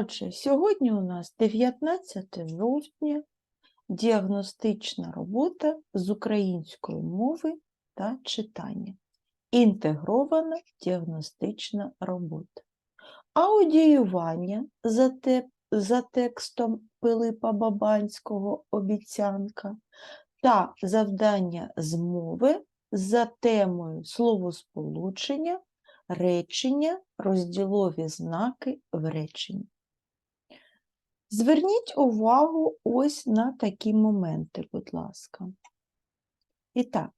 Отже, сьогодні у нас 19 жовтня, діагностична робота з української мови та читання. Інтегрована діагностична робота. Аудіювання за, те, за текстом Пилипа Бабанського обіцянка та завдання з мови за темою словосполучення, речення, розділові знаки в реченні. Зверніть увагу ось на такі моменти, будь ласка. І так,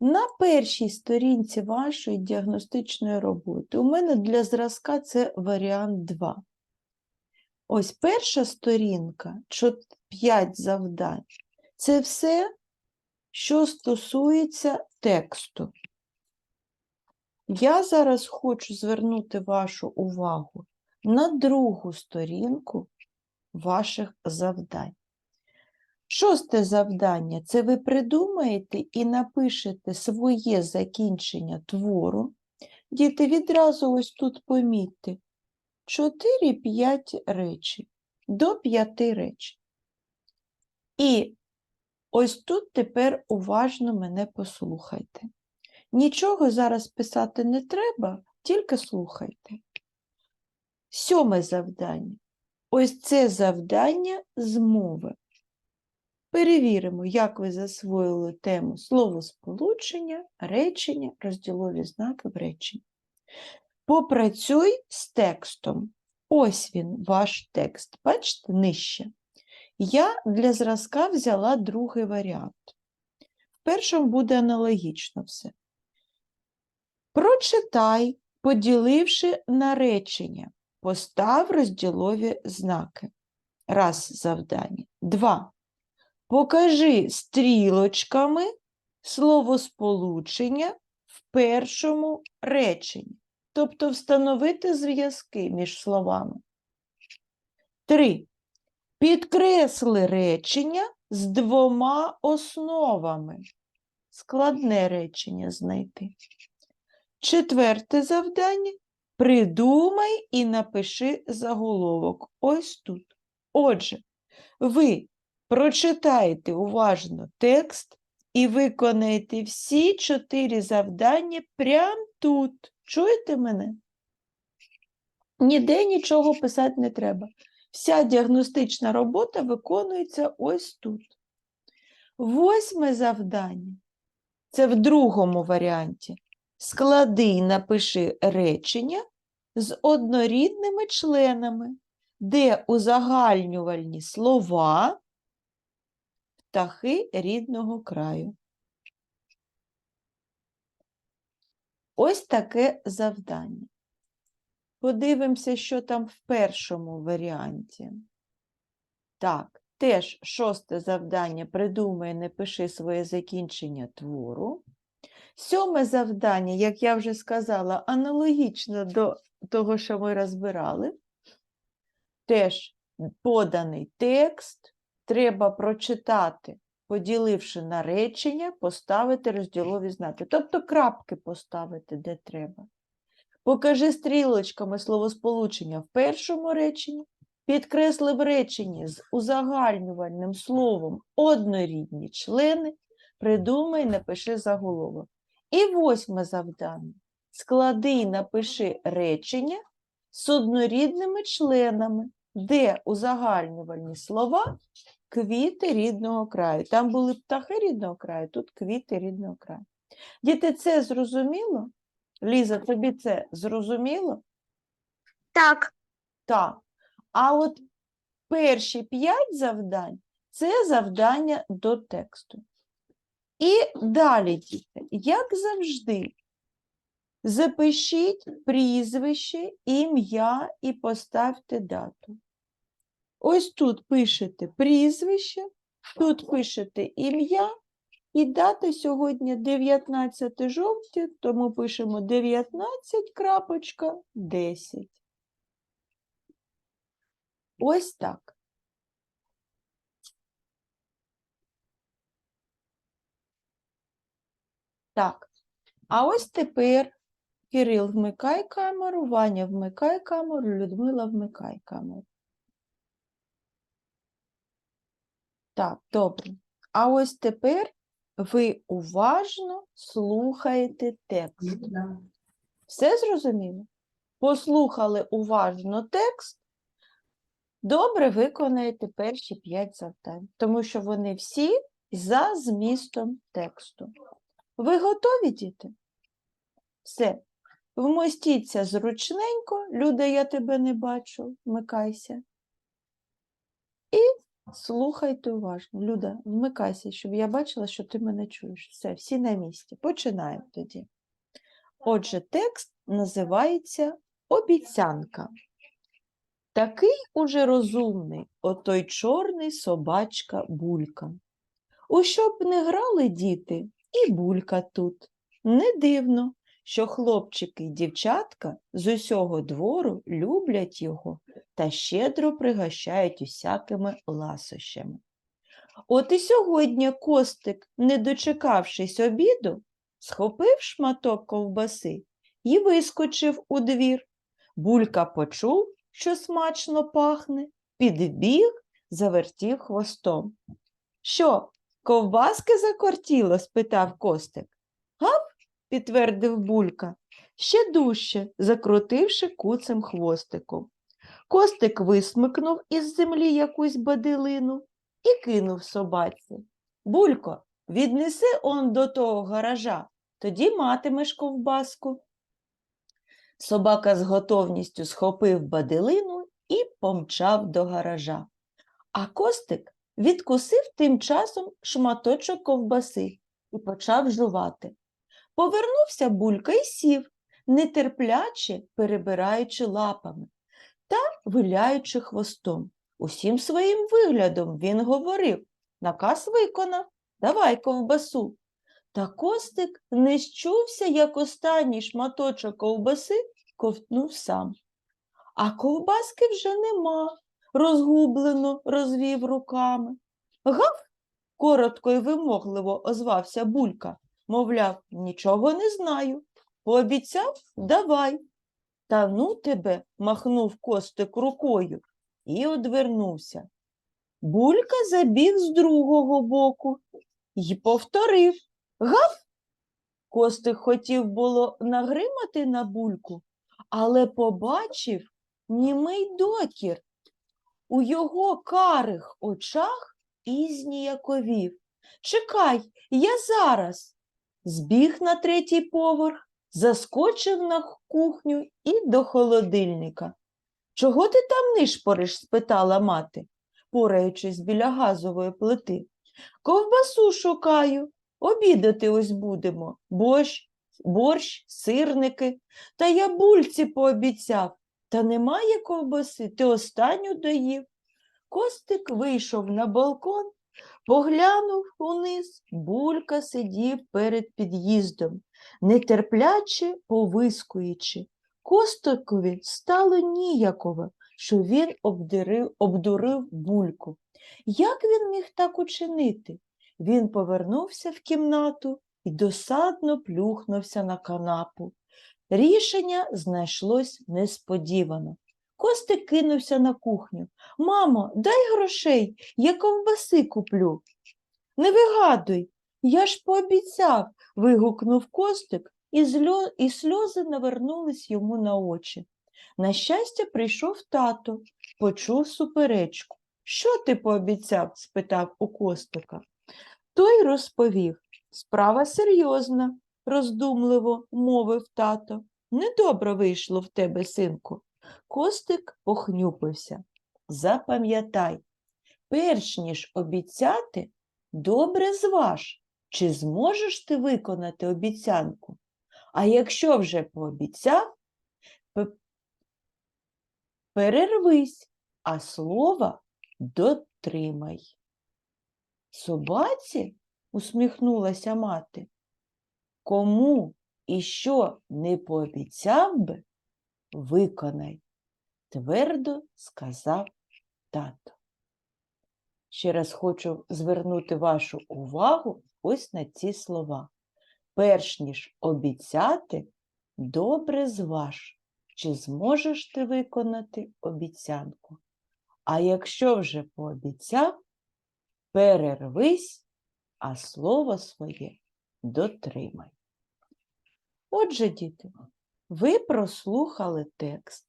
на першій сторінці вашої діагностичної роботи у мене для зразка це варіант 2. Ось перша сторінка, 5 завдань. Це все, що стосується тексту. Я зараз хочу звернути вашу увагу на другу сторінку ваших завдань. Шосте завдання це ви придумаєте і напишете своє закінчення твору. Діти, відразу ось тут помітьте 4-5 речень, до 5 речень. І ось тут тепер уважно мене послухайте. Нічого зараз писати не треба, тільки слухайте. Сьоме завдання. Ось це завдання з мови. Перевіримо, як ви засвоїли тему словосполучення, речення, розділові знаки в реченні. Попрацюй з текстом. Ось він, ваш текст. Бачите, нижче. Я для зразка взяла другий варіант. В першому буде аналогічно все. Прочитай, поділивши на речення. Постав розділові знаки. Раз завдання. Два. Покажи стрілочками словосполучення в першому реченні. Тобто встановити зв'язки між словами. Три. Підкресли речення з двома основами. Складне речення знайти. Четверте завдання. Придумай і напиши заголовок. Ось тут. Отже, ви прочитаєте уважно текст і виконаєте всі чотири завдання прямо тут. Чуєте мене? Ніде нічого писати не треба. Вся діагностична робота виконується ось тут. Восьме завдання. Це в другому варіанті. Склади і напиши речення з однорідними членами, де узагальнювальні слова птахи рідного краю. Ось таке завдання. Подивимося, що там в першому варіанті. Так, теж шосте завдання придумай, не пиши своє закінчення твору. Сьоме завдання, як я вже сказала, аналогічно до того, що ми розбирали. Теж поданий текст, треба прочитати, поділивши на речення, поставити розділові знаки. Тобто крапки поставити, де треба. Покажи стрілочками словосполучення в першому реченні, підкресли в реченні з узагальнювальним словом однорідні члени, придумай, напиши заголовок. І восьме завдання. Склади і напиши речення з однорідними членами, де узагальнювальні слова квіти рідного краю. Там були птахи рідного краю, тут квіти рідного краю. Діти, це зрозуміло? Ліза, тобі це зрозуміло? Так, Так. А от перші п'ять завдань це завдання до тексту. І далі, діти, як завжди, запишіть прізвище, ім'я і поставте дату. Ось тут пишете прізвище, тут пишете ім'я, і дата сьогодні 19 жовтня, тому пишемо 19.10. Ось так. Так. А ось тепер Кирил, вмикай камеру, Ваня, вмикай камеру, Людмила, вмикай камеру. Так, добре. А ось тепер ви уважно слухаєте текст. Все зрозуміло? Послухали уважно текст, добре виконаєте перші п'ять завдань, тому що вони всі за змістом тексту. Ви готові, діти? Все. Вмостіться зручненько, Люда, я тебе не бачу, вмикайся. І слухайте уважно. Люда, вмикайся, щоб я бачила, що ти мене чуєш. Все, всі на місці. Починаємо тоді. Отже, текст називається Обіцянка. Такий уже розумний, отой чорний собачка булька. У що б не грали діти, і булька тут. Не дивно, що хлопчики й дівчатка з усього двору люблять його та щедро пригощають усякими ласощами. От і сьогодні Костик, не дочекавшись обіду, схопив шматок ковбаси і вискочив у двір. Булька почув, що смачно пахне, підбіг, завертів хвостом. Що, ковбаски закортіло? спитав Костик. Гап, підтвердив булька, ще дужче, закрутивши куцем хвостиком. Костик висмикнув із землі якусь бадилину і кинув собаці. Булько, віднеси он до того гаража, тоді матимеш ковбаску. Собака з готовністю схопив бадилину і помчав до гаража. А Костик відкусив тим часом шматочок ковбаси і почав жувати. Повернувся булька і сів, нетерпляче перебираючи лапами та виляючи хвостом. Усім своїм виглядом він говорив наказ виконав, давай ковбасу. Та Костик не щувся, як останній шматочок ковбаси ковтнув сам. А ковбаски вже нема, розгублено розвів руками. Гав, коротко й вимогливо озвався булька, мовляв, нічого не знаю. Пообіцяв давай. Та ну тебе, махнув Костик рукою і одвернувся. Булька забіг з другого боку й повторив. Гав! Костик хотів було нагримати на бульку, але побачив німий докір. У його карих очах і зніяковів. Чекай, я зараз. Збіг на третій поверх, заскочив на кухню і до холодильника. Чого ти там нишпориш? спитала мати, пораючись біля газової плити. Ковбасу шукаю, обідати ось будемо. Борщ, борщ, сирники. Та я бульці пообіцяв. Та немає ковбаси, ти останню доїв. Костик вийшов на балкон, поглянув униз, булька сидів перед під'їздом, нетерпляче повискуючи. Костикові стало ніяково, що він обдурив, обдурив бульку. Як він міг так учинити? Він повернувся в кімнату і досадно плюхнувся на канапу. Рішення знайшлось несподівано. Костик кинувся на кухню. Мамо, дай грошей, я ковбаси куплю. Не вигадуй, я ж пообіцяв, вигукнув Костик, і, зльо... і сльози навернулись йому на очі. На щастя, прийшов тато, почув суперечку. Що ти пообіцяв? спитав у Костика. Той розповів. Справа серйозна, роздумливо мовив тато. Недобре вийшло в тебе, синку. Костик похнюпився. Запам'ятай, перш ніж обіцяти, добре зваж, чи зможеш ти виконати обіцянку. А якщо вже пообіцяв, перервись, а слова дотримай. Собаці? усміхнулася мати. Кому і що не пообіцяв би, виконай, твердо сказав тато. Ще раз хочу звернути вашу увагу ось на ці слова. Перш ніж обіцяти, добре зваж, чи зможеш ти виконати обіцянку. А якщо вже пообіцяв, перервись, а слово своє дотримай. Отже, діти, ви прослухали текст,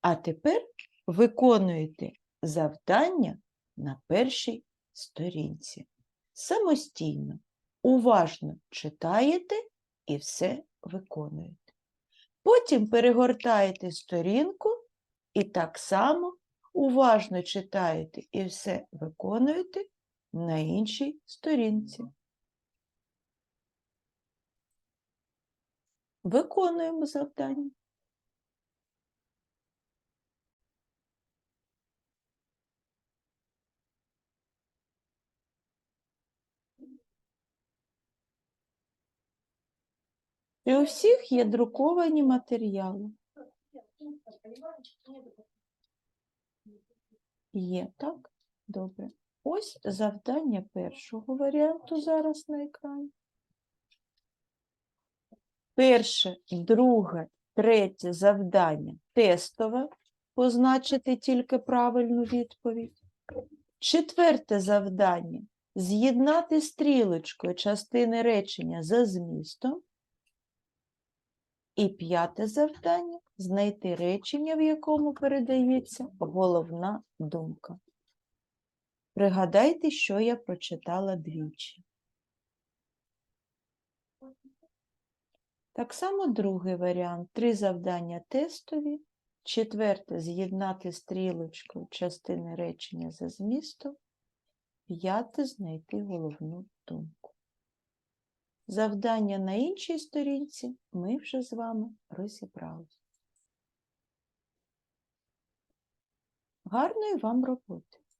а тепер виконуєте завдання на першій сторінці. Самостійно, уважно читаєте і все виконуєте. Потім перегортаєте сторінку і так само уважно читаєте і все виконуєте на іншій сторінці. Виконуємо завдання. І у всіх є друковані матеріали. Є, так? Добре. Ось завдання першого варіанту зараз на екрані. Перше, друге, третє завдання тестове. Позначити тільки правильну відповідь. Четверте завдання з'єднати стрілочкою частини речення за змістом. І п'яте завдання знайти речення, в якому передається головна думка. Пригадайте, що я прочитала двічі. Так само другий варіант. Три завдання тестові. Четверте з'єднати стрілочкою частини речення за змістом. П'яте знайти головну думку. Завдання на іншій сторінці ми вже з вами розібрали. Гарної вам роботи!